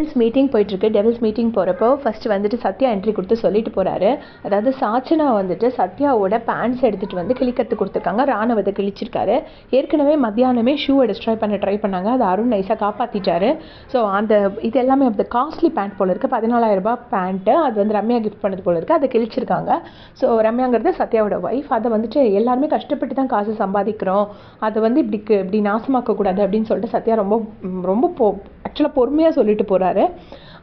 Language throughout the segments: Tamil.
டெவில்ஸ் மீட்டிங் போயிட்டுருக்கு. டெவில்ஸ் மீட்டிங் போகிறப்போ ஃபஸ்ட்டு வந்துட்டு சத்யா என்ட்ரி கொடுத்து சொல்லிட்டு போகிறாரு அதாவது சாச்சனா வந்துட்டு சத்யாவோட பேண்ட்ஸ் எடுத்துகிட்டு வந்து கிழிக்கிறது கொடுத்துருக்காங்க. ராணுவத்தை கிழிச்சிருக்காரு. ஏற்கனவே மத்தியானமே ஷூவை டிஸ்ட்ராய் பண்ண ட்ரை பண்ணாங்க. அது அருண் நைஸாக காப்பாற்றிட்டாரு ஸோ அந்த இது எல்லாமே அந்த காஸ்ட்லி பேண்ட் போல் இருக்குது பதினாலாயிரரூபா பேண்ட்டு அது வந்து ரம்யா கிஃப்ட் பண்ணது போல் இருக்குது அதை கிழிச்சிருக்காங்க. ஸோ ரம்யாங்கிறது சத்யாவோட ஒய்ஃப் அதை வந்துட்டு எல்லாருமே கஷ்டப்பட்டு தான் காசு சம்பாதிக்கிறோம். அதை வந்து இப்படி இப்படி நாசமாக்கக்கூடாது அப்படின்னு சொல்லிட்டு சத்யா ரொம்ப ரொம்ப போ ஆக்சுவலாக பொறுமையாக சொல்லிட்டு போகிறாரு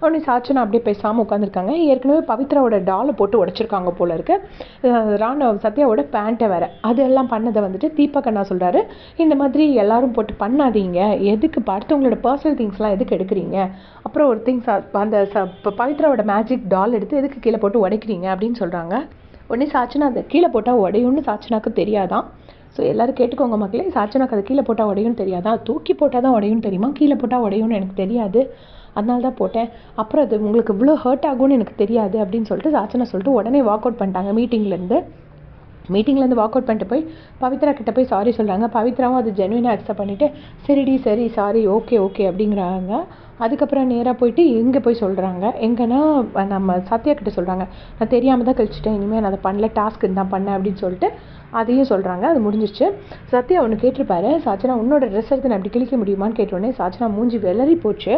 உடனே சாச்சனா அப்படியே பேசாமல் உட்காந்துருக்காங்க ஏற்கனவே பவித்ராவோட டாலை போட்டு உடச்சிருக்காங்க போல இருக்கு. ராணவ சத்யாவோட பேண்ட்டை வேற. அதெல்லாம் பண்ணதை வந்துட்டு தீபக் அண்ணா சொல்கிறாரு இந்த மாதிரி எல்லாரும் போட்டு பண்ணாதீங்க. எதுக்கு அடுத்தவங்களோட பர்சனல் திங்ஸ்லாம் எதுக்கு எடுக்கிறீங்க? அப்புறம் ஒரு திங்ஸ் அந்த ச பவித்ராவோட மேஜிக் டால் எடுத்து எதுக்கு கீழே போட்டு உடைக்கிறீங்க அப்படின்னு சொல்கிறாங்க உடனே சாச்சனா அதை கீழே போட்டால் உடையும்னு சாச்சனாக்கு தெரியாதான். ஸோ எல்லோரும் கேட்டுக்கோங்க மக்களே. சாச்சனாக்கு அதை கீழே போட்டால் உடையும்னு தெரியாதா? தூக்கி போட்டால் தான் உடையும்னு தெரியுமா? கீழே போட்டால் உடையும்னு எனக்கு தெரியாது. அதனால தான் போட்டேன். அப்புறம் அது உங்களுக்கு இவ்வளோ ஹர்ட் ஆகும்னு எனக்கு தெரியாது அப்படின்னு சொல்லிட்டு சாச்சனை சொல்லிட்டு உடனே வாக் அவுட் பண்ணிட்டாங்க மீட்டிங்லேருந்து மீட்டிங்லேருந்து வாக் அவுட் பண்ணிட்டு போய் பவித்ரா கிட்ட போய் சாரி சொல்கிறாங்க பவித்ராவும் அது ஜென்வினாக அக்செப்ட் பண்ணிவிட்டு சரிடி சரி சாரி ஓகே ஓகே அப்படிங்கிறாங்க. அதுக்கப்புறம் நேராக போயிட்டு எங்கே போய் சொல்கிறாங்க எங்கன்னா நம்ம சத்யா கிட்ட சொல்கிறாங்க நான் தெரியாமல் தான் கழிச்சிட்டேன். இனிமேல் நான் அதை பண்ணல. டாஸ்க்கு தான் பண்ணேன் அப்படின்னு சொல்லிட்டு அதையும் சொல்கிறாங்க அது முடிஞ்சிருச்சு. சத்யா ஒன்று கேட்டிருப்பாரு. சாச்சனா உன்னோட ட்ரெஸ் எடுத்து நான் அப்படி கிழிக்க முடியுமான்னு கேட்டோடனே சாச்சனா மூஞ்சி வெளறி போச்சு.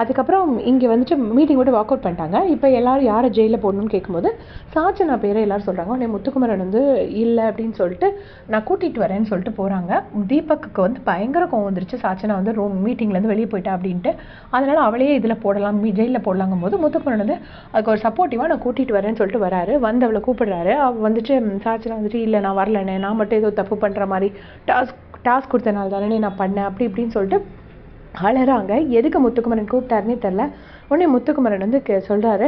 அதுக்கப்புறம் இங்கே வந்துட்டு மீட்டிங் விட்டு வாக் அவுட் பண்ணிட்டாங்க. இப்போ எல்லோரும் யாரை ஜெயிலில் போடணும்னு கேட்கும்போது சாச்சனா பேரை எல்லோரும் சொல்கிறாங்க உடனே முத்துக்குமரன் வந்து இல்லை அப்படின்னு சொல்லிட்டு நான் கூட்டிகிட்டு வரேன்னு சொல்லிட்டு போகிறாங்க தீபக்கு வந்து பயங்கர கோவம் வந்துருச்சு. சாச்சனா வந்து ரூம் மீட்டிங்லேருந்து வெளியே போயிட்டா அப்படின்ட்டு. அதனால் அவளையே இதில் போடலாம் ஜெயிலில் போடலாங்கும் போது முத்துக்குமரன் வந்து அதுக்கு ஒரு சப்போர்ட்டிவாக நான் கூட்டிகிட்டு வரேன்னு சொல்லிட்டு வராரு. வந்து அவளை கூப்பிடுறாரு. அவள் வந்துட்டு சாச்சனா வந்துட்டு இல்லை நான் வரலண்ணே. நான் மட்டும் ஏதோ தப்பு பண்ணுற மாதிரி டாஸ்க் டாஸ்க் கொடுத்தனால தானே நான் பண்ணேன். அப்படி இப்படின்னு சொல்லிட்டு அழறாங்க. எதுக்கு முத்துக்குமரன் கூப்பிட்டாருன்னே தெரில உடனே முத்துக்குமரன் வந்து கே சொல்கிறாரு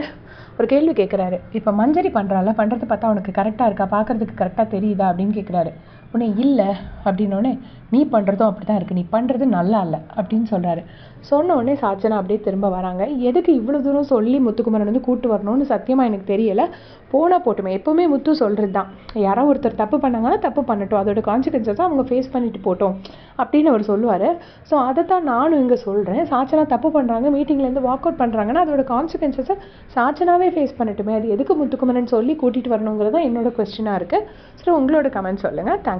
ஒரு கேள்வி கேட்குறாரு இப்போ மஞ்சரி பண்ணுறால பண்ணுறது பார்த்தா அவனுக்கு கரெக்டாக இருக்கா? பார்க்குறதுக்கு கரெக்டாக தெரியுதா? அப்படின்னு கேட்குறாரு உடனே இல்லை அப்படின்னோடனே நீ பண்ணுறதும் அப்படி தான் இருக்குது நீ பண்ணுறது நல்லா இல்லை. அப்படின்னு சொல்கிறாரு சொன்ன உடனே சாச்சனா அப்படியே திரும்ப வராங்க. எதுக்கு இவ்வளோ தூரம் சொல்லி முத்துக்குமரன் வந்து கூட்டு வரணும்னு சத்தியமாக எனக்கு தெரியலை. போனால் போட்டுமே. எப்போவுமே முத்து சொல்கிறது தான் யாரோ ஒருத்தர் தப்பு பண்ணாங்கன்னா தப்பு பண்ணட்டும். அதோட கான்சிக்வன்சஸை அவங்க ஃபேஸ் பண்ணிட்டு போட்டோம். அப்படின்னு அவர் சொல்லுவார். ஸோ அதை தான் நானும் இங்கே சொல்கிறேன் சாச்சனா தப்பு பண்ணுறாங்க மீட்டிங்லேருந்து வாக் அவுட் பண்ணுறாங்கன்னா அதோட கான்சிக்வன்சஸை சாச்சனாவே ஃபேஸ் பண்ணட்டுமே. அது எதுக்கு முத்துக்குமரன் சொல்லி கூட்டிகிட்டு வரணுங்கிறது தான் என்னோட கொஸ்டினாக இருக்குது ஸோ உங்களோட கமெண்ட் சொல்லுங்கள் தேங்க்ஸ்